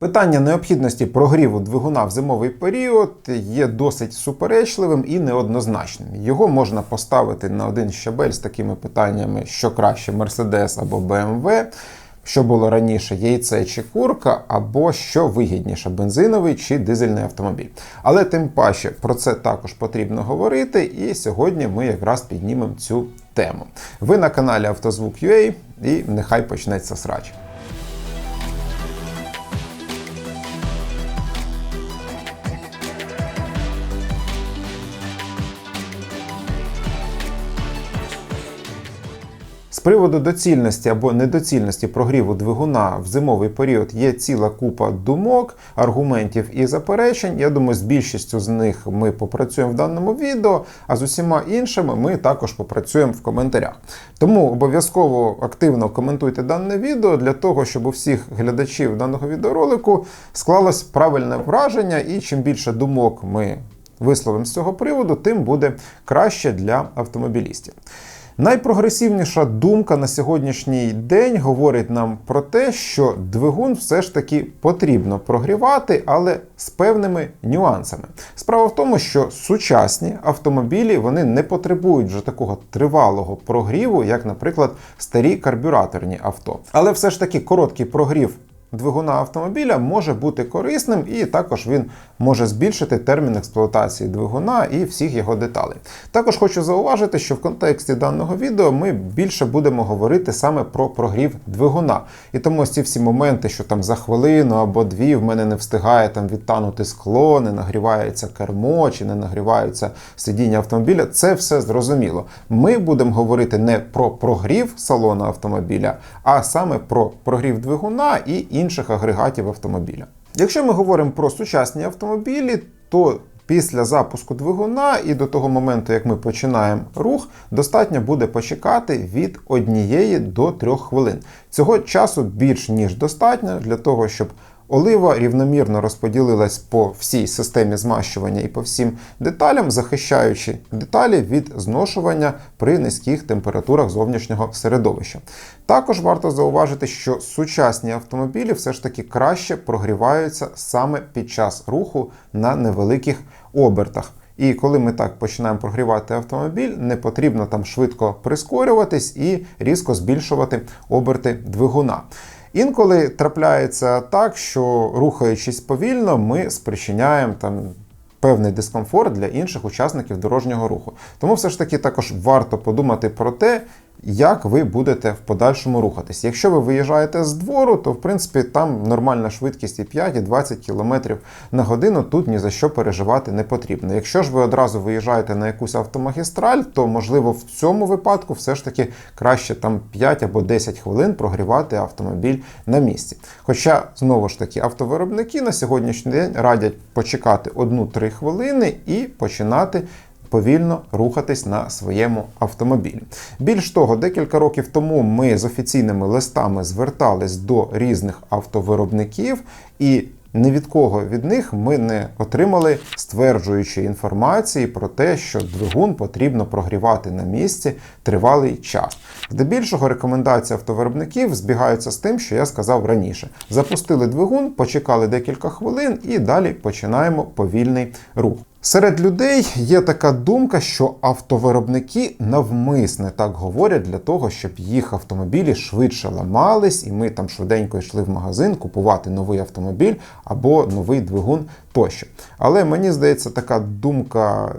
Питання необхідності прогріву двигуна в зимовий період є досить суперечливим і неоднозначним. Його можна поставити на один щабель з такими питаннями, що краще Mercedes або BMW, що було раніше яйце чи курка, або що вигідніше бензиновий чи дизельний автомобіль. Але тим паче про це також потрібно говорити, і сьогодні ми якраз піднімемо цю тему. Ви на каналі Автозвук.ua і нехай почнеться срач. З приводу доцільності або недоцільності прогріву двигуна в зимовий період є ціла купа думок, аргументів і заперечень. Я думаю, з більшістю з них ми попрацюємо в даному відео, а з усіма іншими ми також попрацюємо в коментарях. Тому обов'язково активно коментуйте дане відео для того, щоб у всіх глядачів даного відеоролику склалось правильне враження, і чим більше думок ми висловимо з цього приводу, тим буде краще для автомобілістів. Найпрогресивніша думка на сьогоднішній день говорить нам про те, що двигун все ж таки потрібно прогрівати, але з певними нюансами. Справа в тому, що сучасні автомобілі вони не потребують вже такого тривалого прогріву, як, наприклад, старі карбюраторні авто. Але все ж таки короткий прогрів двигуна автомобіля може бути корисним, і також він може збільшити термін експлуатації двигуна і всіх його деталей. Також хочу зауважити, що в контексті даного відео ми більше будемо говорити саме про прогрів двигуна. І тому ці всі моменти, що там за хвилину або дві в мене не встигає там відтанути скло, не нагрівається кермо чи не нагріваються сидіння автомобіля, це все зрозуміло. Ми будемо говорити не про прогрів салону автомобіля, а саме про прогрів двигуна і інших агрегатів автомобіля. Якщо ми говоримо про сучасні автомобілі, то після запуску двигуна і до того моменту, як ми починаємо рух, достатньо буде почекати від однієї до трьох хвилин. Цього часу більш ніж достатньо для того, щоб Олива рівномірно розподілилась по всій системі змащування і по всім деталям, захищаючи деталі від зношування при низьких температурах зовнішнього середовища. Також варто зауважити, що сучасні автомобілі все ж таки краще прогріваються саме під час руху на невеликих обертах. І коли ми так починаємо прогрівати автомобіль, не потрібно там швидко прискорюватись і різко збільшувати оберти двигуна. Інколи трапляється так, що рухаючись повільно, ми спричиняємо там. Певний дискомфорт для інших учасників дорожнього руху. Тому все ж таки також варто подумати про те, як ви будете в подальшому рухатись. Якщо ви виїжджаєте з двору, то в принципі там нормальна швидкість і 5, і 20 км на годину тут ні за що переживати не потрібно. Якщо ж ви одразу виїжджаєте на якусь автомагістраль, то можливо в цьому випадку все ж таки краще там 5 або 10 хвилин прогрівати автомобіль на місці. Хоча, знову ж таки, автовиробники на сьогоднішній день радять почекати 1-3 хвилини і починати повільно рухатись на своєму автомобілі. Більш того, декілька років тому ми з офіційними листами звертались до різних автовиробників і. Ні від кого від них ми не отримали стверджуючої інформації про те, що двигун потрібно прогрівати на місці тривалий час. Здебільшого рекомендації автовиробників збігаються з тим, що я сказав раніше. Запустили двигун, почекали декілька хвилин і далі починаємо повільний рух. Серед людей є така думка, що автовиробники навмисне так говорять для того, щоб їх автомобілі швидше ламались, і ми там швиденько йшли в магазин купувати новий автомобіль або новий двигун тощо. Але мені здається, така думка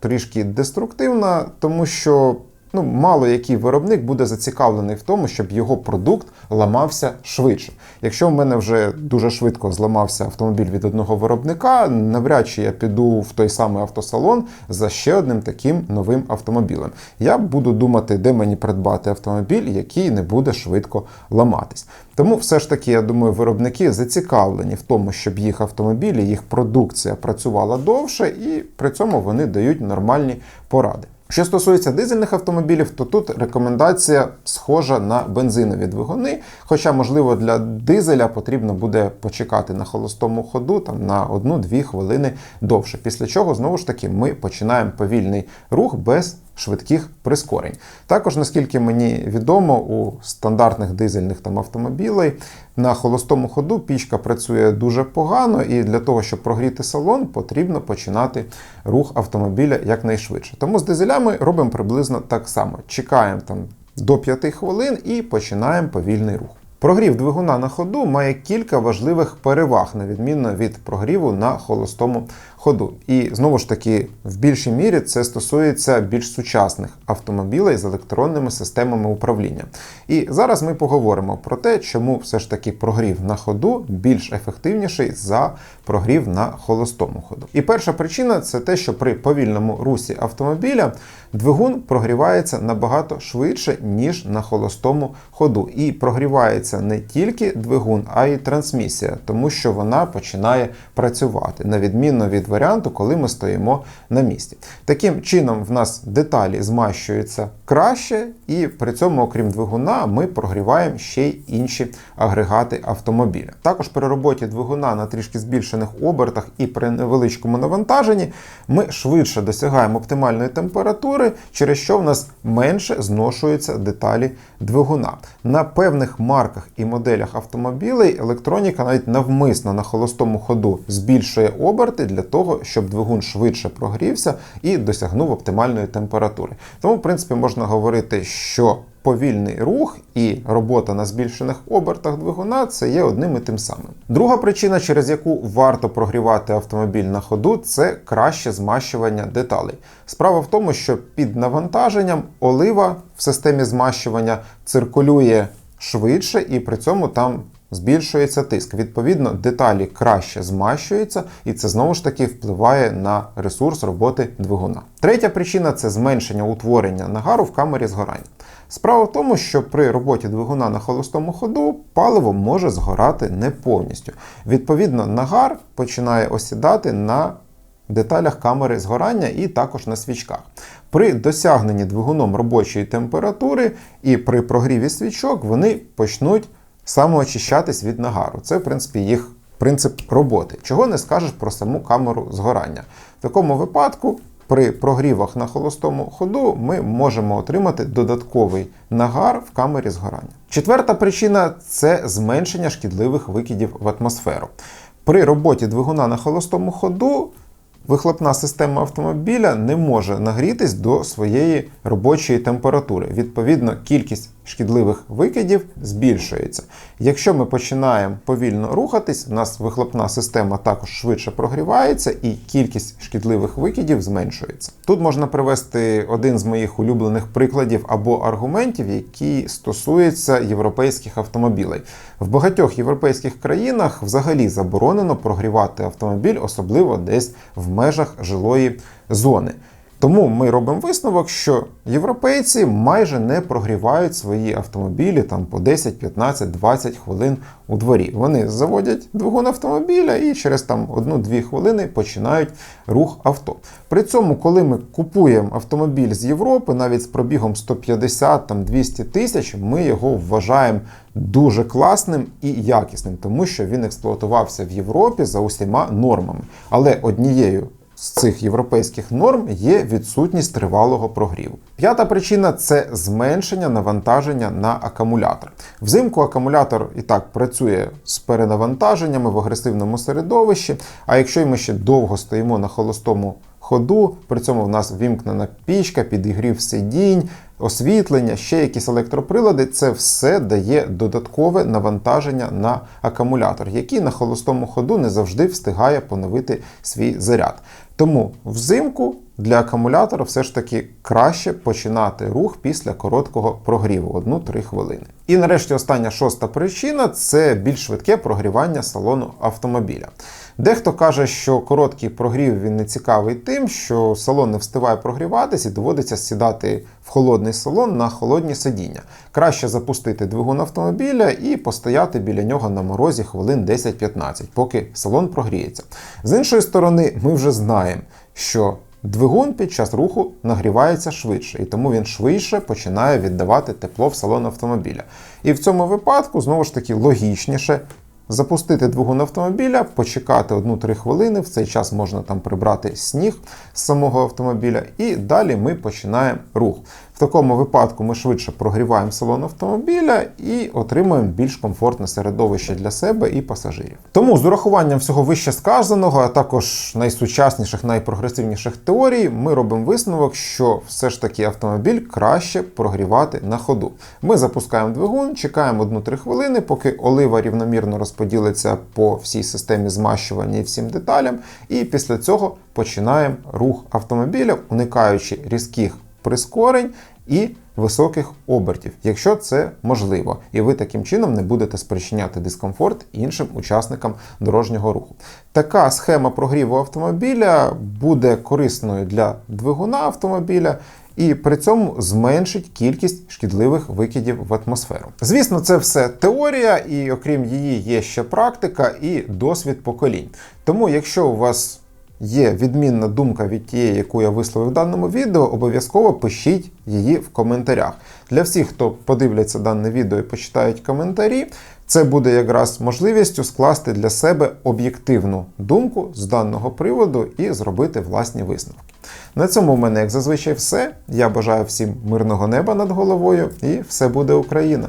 трішки деструктивна, тому що ну, мало який виробник буде зацікавлений в тому, щоб його продукт ламався швидше. Якщо в мене вже дуже швидко зламався автомобіль від одного виробника, навряд чи я піду в той самий автосалон за ще одним таким новим автомобілем. Я буду думати, де мені придбати автомобіль, який не буде швидко ламатись. Тому все ж таки, я думаю, виробники зацікавлені в тому, щоб їх автомобілі, їх продукція працювала довше, і при цьому вони дають нормальні поради. Що стосується дизельних автомобілів, то тут рекомендація схожа на бензинові двигуни. Хоча, можливо, для дизеля потрібно буде почекати на холостому ходу там на 1-2 хвилини довше. Після чого, знову ж таки, ми починаємо повільний рух без швидких прискорень. Також, наскільки мені відомо, у стандартних дизельних там автомобілей на холостому ходу пічка працює дуже погано, і для того, щоб прогріти салон, потрібно починати рух автомобіля якнайшвидше. Тому з дизелями робимо приблизно так само. Чекаємо там до 5 хвилин і починаємо повільний рух. Прогрів двигуна на ходу має кілька важливих переваг, на відміну від прогріву на холостому ходу. І знову ж таки, в більшій мірі це стосується більш сучасних автомобілей з електронними системами управління. І зараз ми поговоримо про те, чому все ж таки прогрів на ходу більш ефективніший за прогрів на холостому ходу. І перша причина це те, що при повільному русі автомобіля двигун прогрівається набагато швидше, ніж на холостому ходу. І прогрівається не тільки двигун, а й трансмісія, тому що вона починає працювати на відміну від варіанту, коли ми стоїмо на місці. Таким чином, в нас деталі змащуються краще, і при цьому, окрім двигуна, ми прогріваємо ще й інші агрегати автомобіля. Також при роботі двигуна на трішки збільшених обертах і при невеличкому навантаженні ми швидше досягаємо оптимальної температури, через що в нас менше зношуються деталі двигуна. На певних марках і моделях автомобілей електроніка навіть навмисно на холостому ходу збільшує оберти для того, щоб двигун швидше прогрівся і досягнув оптимальної температури. Тому, в принципі, можна говорити, що повільний рух і робота на збільшених обертах двигуна це є одним і тим самим. Друга причина, через яку варто прогрівати автомобіль на ходу, це краще змащування деталей. Справа в тому, що під навантаженням олива в системі змащування циркулює швидше, і при цьому там збільшується тиск. Відповідно, деталі краще змащуються, і це знову ж таки впливає на ресурс роботи двигуна. Третя причина це зменшення утворення нагару в камері згорання. Справа в тому, що при роботі двигуна на холостому ходу паливо може згорати не повністю. Відповідно, нагар починає осідати на деталях камери згорання і також на свічках. При досягненні двигуном робочої температури і при прогріві свічок вони почнуть самоочищатись від нагару. Це, в принципі, їх принцип роботи. Чого не скажеш про саму камеру згорання. В такому випадку. При прогрівах на холостому ходу ми можемо отримати додатковий нагар в камері згорання. Четверта причина це зменшення шкідливих викидів в атмосферу. При роботі двигуна на холостому ходу вихлопна система автомобіля не може нагрітись до своєї робочої температури. Відповідно, кількість шкідливих викидів збільшується. Якщо ми починаємо повільно рухатись, у нас вихлопна система також швидше прогрівається і кількість шкідливих викидів зменшується. Тут можна привести один з моїх улюблених прикладів або аргументів, які стосуються європейських автомобілей. В багатьох європейських країнах взагалі заборонено прогрівати автомобіль, особливо десь в межах жилої зони. Тому ми робимо висновок, що європейці майже не прогрівають свої автомобілі там по 10, 15, 20 хвилин у дворі. Вони заводять двигун автомобіля і через там 1-2 хвилини починають рух авто. При цьому, коли ми купуємо автомобіль з Європи, навіть з пробігом 150-200 тисяч, ми його вважаємо дуже класним і якісним, тому що він експлуатувався в Європі за усіма нормами. Але однією з цих європейських норм є відсутність тривалого прогріву. П'ята причина це зменшення навантаження на акумулятор. Взимку акумулятор і так працює з перенавантаженнями в агресивному середовищі. А якщо ми ще довго стоїмо на холостому ходу, при цьому в нас вімкнена пічка, підігрів сидінь, освітлення, ще якісь електроприлади, це все дає додаткове навантаження на акумулятор, який на холостому ходу не завжди встигає поновити свій заряд. Тому взимку для акумулятора все ж таки краще починати рух після короткого прогріву 1-3 хвилини. І нарешті остання шоста причина це більш швидке прогрівання салону автомобіля. Дехто каже, що короткий прогрів він не цікавий тим, що салон не встигає прогріватись і доводиться сідати в холодний салон на холодні сидіння. Краще запустити двигун автомобіля і постояти біля нього на морозі хвилин 10-15, поки салон прогріється. З іншої сторони, ми вже знаємо, що Двигун під час руху нагрівається швидше, і тому він швидше починає віддавати тепло в салон автомобіля. І в цьому випадку, знову ж таки, логічніше запустити двигун автомобіля, почекати 1-3 хвилини. В цей час можна там прибрати сніг з самого автомобіля, і далі ми починаємо рух. Такому випадку ми швидше прогріваємо салон автомобіля і отримуємо більш комфортне середовище для себе і пасажирів. Тому з урахуванням всього вище сказаного, а також найсучасніших, найпрогресивніших теорій, ми робимо висновок, що все ж таки автомобіль краще прогрівати на ходу. Ми запускаємо двигун, чекаємо 1-3 хвилини, поки олива рівномірно розподілиться по всій системі змащування і всім деталям, і після цього починаємо рух автомобіля, уникаючи різких прискорень і високих обертів, якщо це можливо, і ви таким чином не будете спричиняти дискомфорт іншим учасникам дорожнього руху. Така схема прогріву автомобіля буде корисною для двигуна автомобіля. І при цьому зменшить кількість шкідливих викидів в атмосферу. Звісно, це все теорія, і окрім її є ще практика і досвід поколінь. Тому, якщо у вас є відмінна думка від тієї, яку я висловив в даному відео, обов'язково пишіть її в коментарях. Для всіх, хто подивляться дане відео і почитають коментарі, це буде якраз можливістю скласти для себе об'єктивну думку з даного приводу і зробити власні висновки. На цьому в мене, як зазвичай, все. Я бажаю всім мирного неба над головою і все буде Україна!